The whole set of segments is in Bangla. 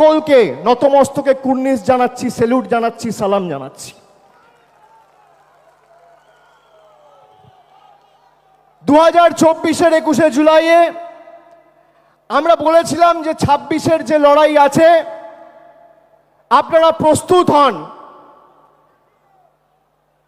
সকলকে নতমস্তকে কুর্নিশ জানাচ্ছি, সেলুট জানাচ্ছি, সালাম জানাচ্ছি। দু হাজার চব্বিশের একুশে জুলাইয়ে আমরা বলেছিলাম যে ছাব্বিশের যে লড়াই আছে, আপনারা প্রস্তুত হন।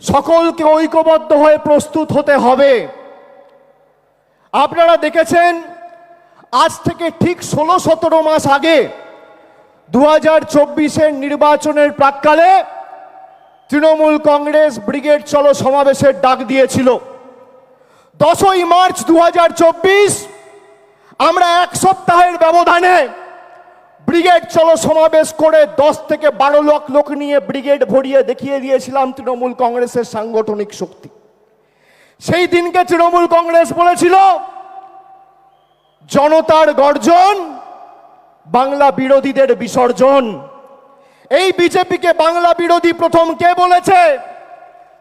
সকলকে ঐক্যবদ্ধ হয়ে প্রস্তুত হতে হবে। আপনারা দেখেছেন, আজ থেকে ঠিক ষোলো সতেরো মাস আগে দু হাজার চব্বিশের নির্বাচনের প্রাককালে তৃণমূল কংগ্রেস ব্রিগেড চলো সমাবেশের ডাক দিয়েছিল। দশই মার্চ দু হাজার চব্বিশ, আমরা এক সপ্তাহের ব্যবধানে ব্রিগেড চলো সমাবেশ করে দশ থেকে বারো লক্ষ লোক নিয়ে ব্রিগেড ভরিয়ে দেখিয়ে দিয়েছিলাম তৃণমূল কংগ্রেসের সাংগঠনিক শক্তি। সেই দিনকে তৃণমূল কংগ্রেস বলেছিল, জনতার গর্জন বাংলা বিরোধীদের বিসর্জন। এই বিজেপিকে বাংলা বিরোধী প্রথম কে বলেছে?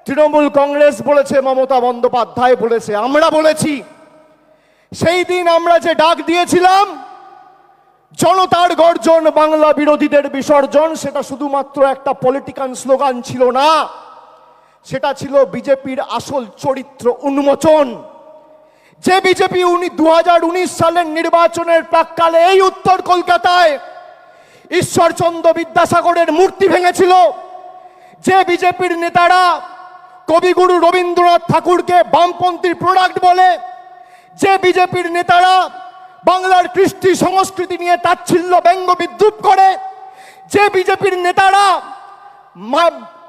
তৃণমূল কংগ্রেস বলেছে, মমতা বন্দ্যোপাধ্যায় বলেছে, আমরা বলেছি। সেই দিন আমরা যে ডাক দিয়েছিলাম, জনতার গর্জন বাংলা বিরোধীদের বিসর্জন, সেটা শুধুমাত্র একটা পলিটিক্যাল স্লোগান ছিল না। সেটা ছিল বিজেপির আসল চরিত্র উন্মোচন। যে বিজেপি উনি দুহাজার উনিশ সালের নির্বাচনের প্রাককালে এই উত্তর কলকাতায় ঈশ্বরচন্দ্র বিদ্যাসাগরের মূর্তি ভেঙেছিল, যে বিজেপির নেতারা কবিগুরু রবীন্দ্রনাথ ঠাকুরকে বামপন্থীর প্রোডাক্ট বলে, যে বিজেপির নেতারা বাংলার কৃষ্টি সংস্কৃতি নিয়ে তাচ্ছিল্য, ব্যঙ্গ, বিদ্রুপ করে, যে বিজেপির নেতারা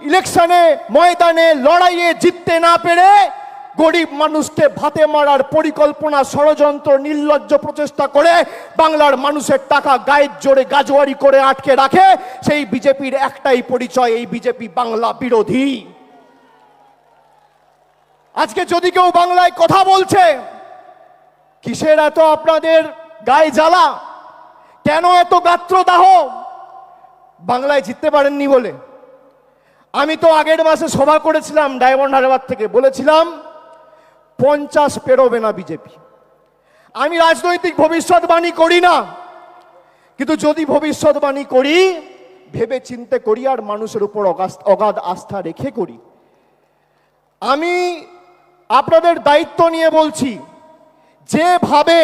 ইলেকশনে ময়দানে, লড়াইয়ে জিততে না পেরে গরিব মানুষকে ভাতে মারার পরিকল্পনা, ষড়যন্ত্র, নির্লজ্জ প্রচেষ্টা করে বাংলার মানুষের টাকা গায়ের জোরে গাজোয়ারি করে আটকে রাখে, সেই বিজেপির একটাই পরিচয়, এই বিজেপি বাংলা বিরোধী। আজকে যদি কেউ বাংলায় কথা বলছে, কিসের এত আপনাদের গায়ে জ্বালা? কেন এত গাত্রদাহ? বাংলায় জিততে পারেননি বলে। আমি তো আগের মাসে সভা করেছিলাম, ডায়মন্ড হারবার থেকে বলেছিলাম পঞ্চাশ পেরোবে না বিজেপি। আমি রাজনৈতিক ভবিষ্যৎবাণী করি না, কিন্তু যদি ভবিষ্যৎবাণী করি, ভেবে চিন্তে করি আর মানুষের উপর অগাধ আস্থা রেখে করি। আমি আপনাদের দায়িত্ব নিয়ে বলছি, যেভাবে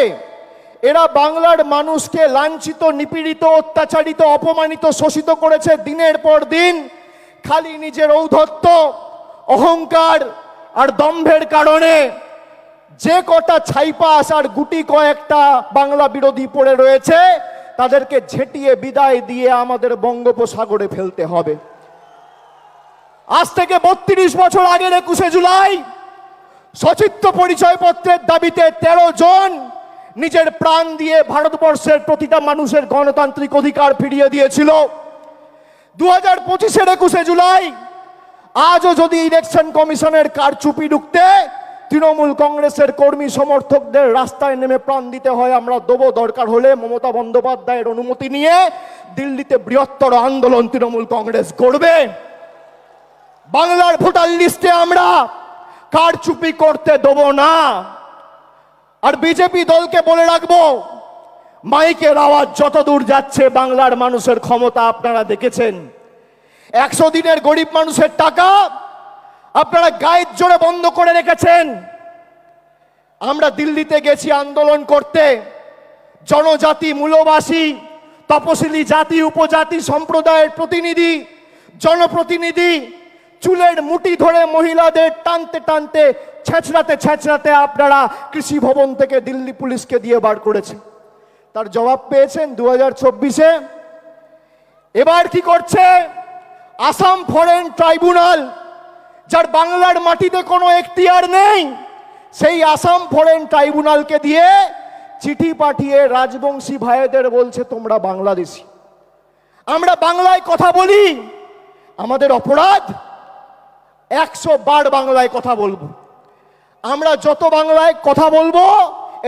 এরা বাংলার মানুষকে লাঞ্ছিত, নিপীড়িত, অত্যাচারিত, অপমানিত, শোষিত করেছে, দিনের পর দিন খালি নিজের ঔদ্ধত্য, অহংকার আর দম্ভের কারণে যে কটা ছাইপাস আর গুটি কয়েকটা বাংলা বিরোধী পড়ে রয়েছে, তাদেরকে ঝেঁটিয়ে বিদায় দিয়ে আমাদের বঙ্গোপসাগরে ফেলতে হবে। আজ থেকে বত্রিশ বছর আগের একুশে জুলাই, সচিত্র পরিচয়পত্রের দাবিতে তেরো জন নিজের প্রাণ দিয়ে ভারতবর্ষের প্রতিটা মানুষের গণতান্ত্রিক অধিকার ফিরিয়ে দিয়েছিল। দু হাজার পঁচিশের একুশে জুলাই আজও যদি ইলেকশন কমিশনের কারচুপি ঢুকতে, তৃণমূল কংগ্রেসের কর্মী সমর্থকদের রাস্তায় নেমে প্রাণ দিতে হয়, আমরা দেবো দরকার হলে মমতা বন্দ্যোপাধ্যায়ের অনুমতি নিয়ে দিল্লিতে বৃহত্তর আন্দোলন তৃণমূল কংগ্রেস করবে। বাংলার ভোটার লিস্টে আমরা কারচুপি করতে দেবো না। আর বিজেপি দলকে বলে রাখব, মাইকের আওয়াজ যত দূর যাচ্ছে, বাংলার মানুষের ক্ষমতা আপনারা দেখেছেন। একশো দিনের গরিব মানুষের টাকা আপনারা গায়ের জোরে বন্ধ করে রেখেছেন। আমরা দিল্লিতে গেছি আন্দোলন করতে। জনজাতি, মূলবাসী, তপশিলি জাতি, উপজাতি সম্প্রদায়ের প্রতিনিধি, জনপ্রতিনিধি চুলের মুটি ধরে মহিলাদের টানতে টানতে, ছেঁচড়াতে ছেঁচড়াতে আপনারা কৃষি ভবন থেকে দিল্লি পুলিশকে দিয়ে বার করেছে। তার জবাব পেয়েছেন দু হাজার চব্বিশে। এবার কি করছে? আসাম ফরেন ট্রাইব্যুনাল, যার বাংলার মাটিতে কোনো এখতিয়ার নেই, সেই আসাম ফরেন ট্রাইব্যুনালকে দিয়ে চিঠি পাঠিয়ে রাজবংশী ভাইদের বলছে, তোমরা বাংলাদেশি। আমরা বাংলায় কথা বলি, আমাদের অপরাধ, একশো বার বাংলায় কথা বলব। আমরা যত বাংলায় কথা বলব,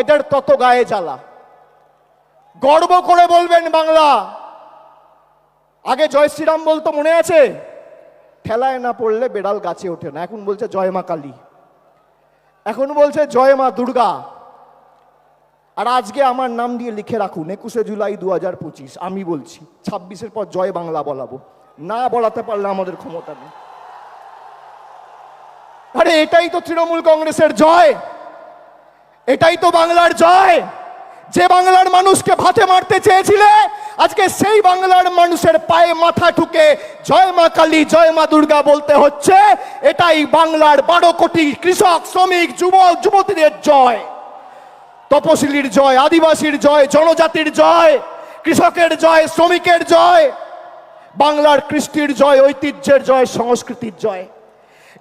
এদের তত গায়ে জ্বালা। গর্ব করে বলবেন বাংলা আগে জয় শ্রীরাম বলতো মনে আছে? ঠেলায় না পড়লে বেড়াল গাছে ওঠে না। এখন বলছে জয় মা কালী। এখন বলছে জয় মা দুর্গা। আর আজকে আমার নাম দিয়ে লিখে রাখুন, একুশে জুলাই দু হাজার পঁচিশ, আমি বলছি, ছাব্বিশের পর জয় বাংলা বলাবো। না বলাতে পারলে আমাদের ক্ষমতা নেই। আরে এটাই তো তৃণমূল কংগ্রেসের জয়! এটাই তো বাংলার জয়! যে বাংলার মানুষকে ভাতে মারতে চেয়েছিলে, আজকে সেই বাংলার মানুষের পায়ে মাথা ঠুকে জয় মা কালী, জয় মা দুর্গা বলতে হচ্ছে, এটাই বাংলার বারো কোটি কৃষক, শ্রমিক, যুবক, যুবতীদের জয়। তপশিলির জয়, আদিবাসীর জয়, জনজাতির জয়, কৃষকের জয়, শ্রমিকের জয়, বাংলার কৃষ্টির জয়, ঐতিহ্যের জয়, সংস্কৃতির জয়।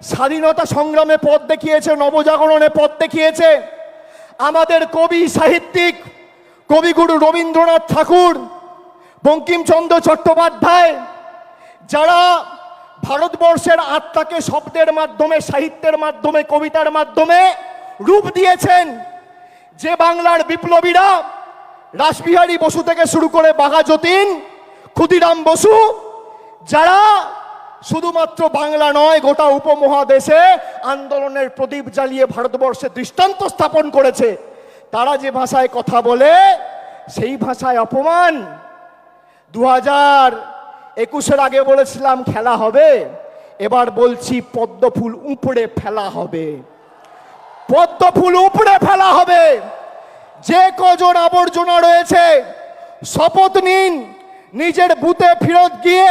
স্বাধীনতা সংগ্রামে পথ দেখিয়েছে, নবজাগরণে পথ দেখিয়েছে। আমাদের কবি সাহিত্যিক, কবিগুরু রবীন্দ্রনাথ ঠাকুর, বঙ্কিমচন্দ্র চট্টোপাধ্যায়, যারা ভারতবর্ষের আত্মাকে শব্দের মাধ্যমে, সাহিত্যের মাধ্যমে, কবিতার মাধ্যমে রূপ দিয়েছেন, যে বাংলার বিপ্লবীরা রাসবিহারী বসু থেকে শুরু করে বাঘা যতীন ক্ষুদিরাম বসু, যারা শুধুমাত্র বাংলা নয়, গোটা উপমহাদেশে আন্দোলনের প্রদীপ জ্বালিয়ে ভারতবর্ষে দৃষ্টান্ত স্থাপন করেছে। তারা যে ভাষায় কথা বলে, সেই ভাষায় অপমান। দু হাজার একুশের আগে বলেছিলাম, খেলা হবে। এবার বলছি, পদ্ম ফুল উপড়ে ফেলা হবে। পদ্ম ফুল উপড়ে ফেলা হবে। যে কজন আবর্জনা রয়েছে, শপথ নিন, নিজের বুথে ফেরত গিয়ে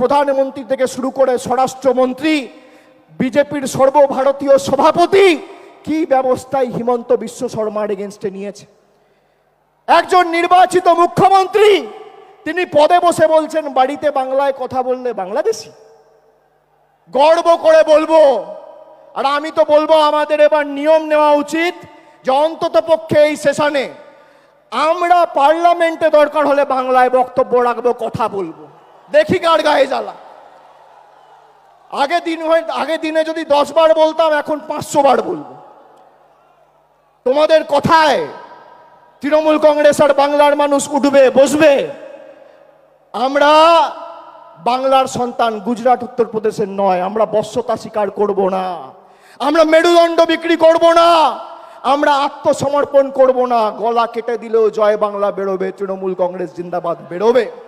প্রধানমন্ত্রী থেকে শুরু করে স্বরাষ্ট্রমন্ত্রী, বিজেপির সর্বভারতীয় সভাপতি, কি ব্যবস্থায় হিমন্ত বিশ্ব শর্মার এগেনস্টে নিয়েছে? একজন নির্বাচিত মুখ্যমন্ত্রী, তিনি পদে বসে বলছেন, বাড়িতে বাংলায় কথা বললে বাংলাদেশি। গর্ব করে বলব, আর আমি তো বলব আমাদের এবার নিয়ম নেওয়া উচিত যে অন্তত পক্ষে এই সেশনে আমরা পার্লামেন্টে দরকার হলে বাংলায় বক্তব্য রাখব, কথা বলব। দেখি কার গায়ে জ্বালা। আগে দিন হয়ে আগে দিনে যদি দশ বার বলতাম, এখন পাঁচশো বার বলব। তোমাদের কথায় তৃণমূল কংগ্রেস আর বাংলার মানুষ উঠবে, বসবে। আমরা বাংলার সন্তান, গুজরাট, উত্তরপ্রদেশের নয়। আমরা বশ্যতা স্বীকার করব না। আমরা মেরুদণ্ড বিক্রি করব না। আমরা আত্মসমর্পণ করব না। গলা কেটে দিলেও জয় বাংলা বেরোবে, তৃণমূল কংগ্রেস জিন্দাবাদ বেরোবে।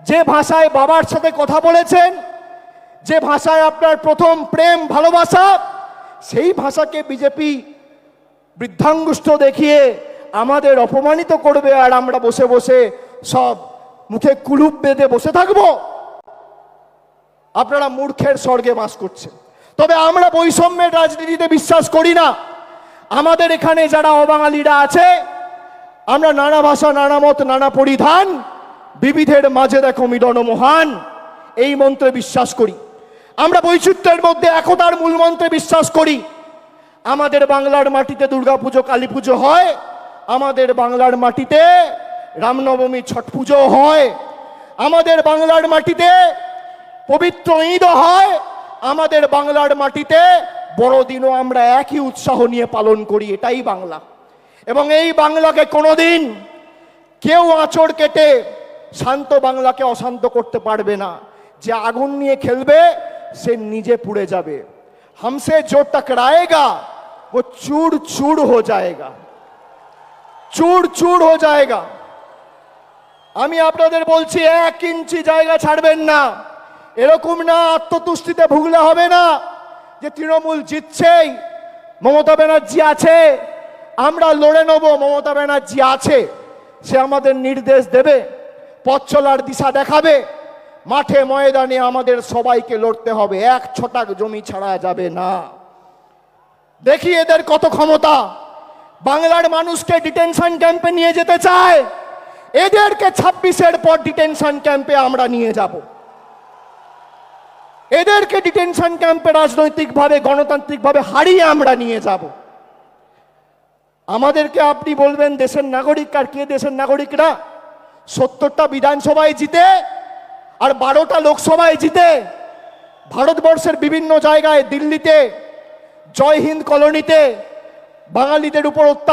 যে ভাষায় বাবার সাথে কথা বলেছেন, যে ভাষায় আপনার প্রথম প্রেম ভালোবাসা, সেই ভাষাকে বিজেপি বৃদ্ধাঙ্গুষ্ঠ দেখিয়ে আমাদের অপমানিত করবে আর আমরা বসে বসে সব মুখে কুলুপ বেঁধে বসে থাকব। আপনারা মূর্খের স্বর্গে বাস করছেন। তবে আমরা বৈষম্যের রাজনীতিতে বিশ্বাস করি না। আমাদের এখানে যারা অবাঙালিরা আছে, আমরা নানা ভাষা, নানা মত, নানা পরিধান বিবিধের মাঝে দেখো মিলন মহান, এই মন্ত্রে বিশ্বাস করি। আমরা বৈচিত্র্যের মধ্যে একতার মূল মন্ত্রে বিশ্বাস করি। আমাদের বাংলার মাটিতে দুর্গাপুজো কালী পুজো হয়, আমাদের বাংলার মাটিতে রামনবমী ছট পুজো হয়, আমাদের বাংলার মাটিতে পবিত্র ঈদও হয়, আমাদের বাংলার মাটিতে বড়দিনও আমরা একই উৎসাহ নিয়ে পালন করি, এটাই বাংলা। এবং এই বাংলাকে কোনোদিন কেউ আঁচড় কেটে শান্ত বাংলাকে অশান্ত করতে পারবে না। যে আগুন নিয়ে খেলবে, সে নিজে পুড়ে যাবে। হামসে জো টকরায়েগা ও চুর চুর হো যায়গা। চুর চূড় হো যায়গা। আমি আপনাদের বলছি, এক ইঞ্চি জায়গা ছাড়বেন না। এরকম না, আত্মতুষ্টিতে ভুগলে হবে না যে তৃণমূল জিতছেই। মমতা ব্যানার্জি আছে, আমরা লড়ে নেব, মমতা ব্যানার্জি আছে। সে আমাদের নির্দেশ দেবে। পথ চলার দিশা দেখাবে। মাঠে ময়দানে আমাদের সবাইকে লড়তে হবে। এক ছটাক জমি ছাড়া যাবে না। দেখি এদের কত ক্ষমতা। বাংলার মানুষকে ডিটেনশন ক্যাম্পে নিয়ে যেতে চায়। এদেরকে ছাব্বিশের পর ডিটেনশন ক্যাম্পে আমরা নিয়ে যাব। এদেরকে ডিটেনশন ক্যাম্পে রাজনৈতিকভাবে, গণতান্ত্রিকভাবে হারিয়ে আমরা নিয়ে যাব। আমাদেরকে আপনি বলবেন, দেশের নাগরিক আর কে দেশের নাগরিকরা? সত্তরটা বিধানসভায় জিতে আর বারোটা লোকসভায় জিতে। ভারতবর্ষের বিভিন্ন জায়গায় দিল্লিতে, জয় হিন্দ কলোনিতে বাঙালিদের উপর অত্যাচার